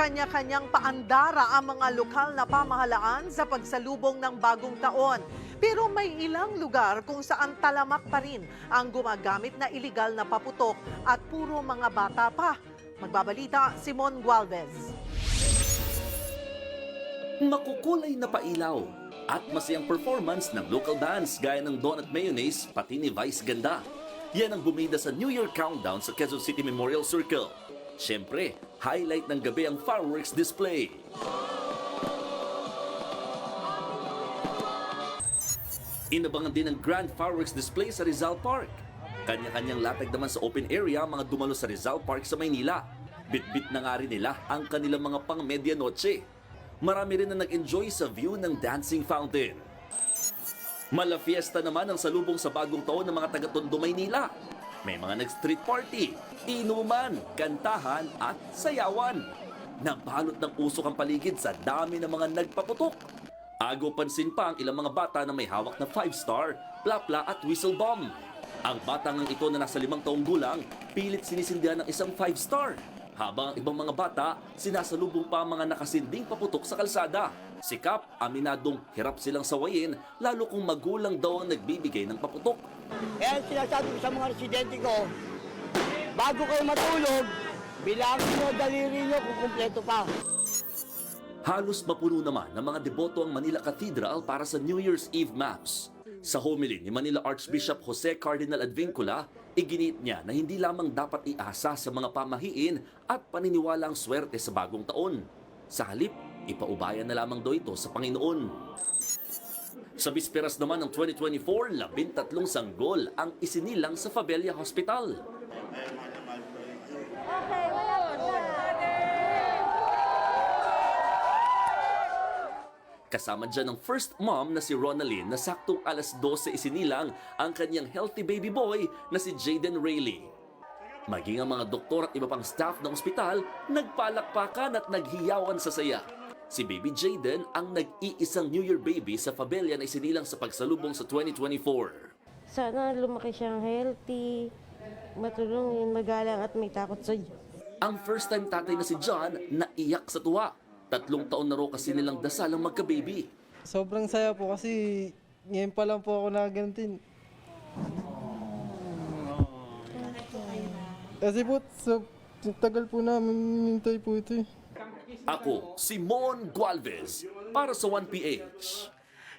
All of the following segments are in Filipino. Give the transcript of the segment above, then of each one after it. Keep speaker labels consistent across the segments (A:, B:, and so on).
A: Kanya-kanyang paandara ang mga lokal na pamahalaan sa pagsalubong ng bagong taon. Pero may ilang lugar kung saan talamak pa rin ang gumagamit na iligal na paputok at puro mga bata pa. Magbabalita, Simon Gualvez.
B: Makukulay na pailaw at masayang performance ng local bands gaya ng Don at Mayonnaise pati ni Vice Ganda. Yan ang bumida sa New Year Countdown sa Quezon City Memorial Circle. Siyempre, highlight ng gabi ang fireworks display. Inabangan din ang Grand Fireworks Display sa Rizal Park. Kanya-kanyang latag naman sa open area mga dumalo sa Rizal Park sa Maynila. Bitbit na nga rin nila ang kanilang mga pang medianoche. Marami rin na nag-enjoy sa view ng dancing fountain. Mala fiesta naman ang salubong sa bagong taon ng mga taga-Tondo, Maynila. May mga nag-street party, inuman, kantahan at sayawan. Nabalot ng usok ang paligid sa dami ng mga nagpaputok. Ago pansin pa ang ilang mga bata na may hawak na 5-star, plapla at whistle bomb. Ang batang ito na nasa limang taong gulang, pilit sinisindihan ng isang 5-star. Habang ang ibang mga bata, sinasalubong pa ang mga nakasinding paputok sa kalsada. Si Cap, aminadong hirap silang sawayin, lalo kung magulang daw ang nagbibigay ng paputok.
C: Kaya sinasabi ko sa mga residente ko, bago kayo matulog, bilangin nyo daliri nyo kung kumpleto pa.
B: Halos mapuno naman ng mga deboto ang Manila Cathedral para sa New Year's Eve Mass. Sa homily ni Manila Archbishop Jose Cardinal Advincula, iginit niya na hindi lamang dapat iasa sa mga pamahiin at paniniwala ang swerte sa bagong taon. Sa halip, ipaubayan na lamang daw ito sa Panginoon. Sa bisperas naman ng 2024, labintatlong sanggol ang isinilang sa Fabella Hospital. Kasama dyan ang first mom na si Ronaldine na saktong alas 12 isinilang ang kanyang healthy baby boy na si Jaden Rayleigh. Maging ang mga doktor at iba pang staff ng ospital, nagpalakpakan at naghiyawan sa saya. Si baby Jaden ang nag-iisang New Year baby sa Fabella na isinilang sa pagsalubong sa 2024.
D: Sana lumaki siyang healthy, matulungin, magalang at may takot sa Diyos.
B: Ang first time tatay na si John naiyak sa tuwa. Tatlong taon na raw kasi nilang dasal ang magka-baby.
E: Sobrang saya po kasi ngayon pa lang po ako nakagantin. Kasi po, sa tagal po namin hinintay po ito eh.
B: Ako, Simon Gualvez, para sa 1PH.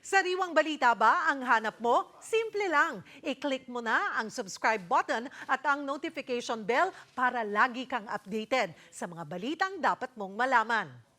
A: Sariwang balita ba ang hanap mo? Simple lang. I-click mo na ang subscribe button at ang notification bell para lagi kang updated sa mga balitang dapat mong malaman.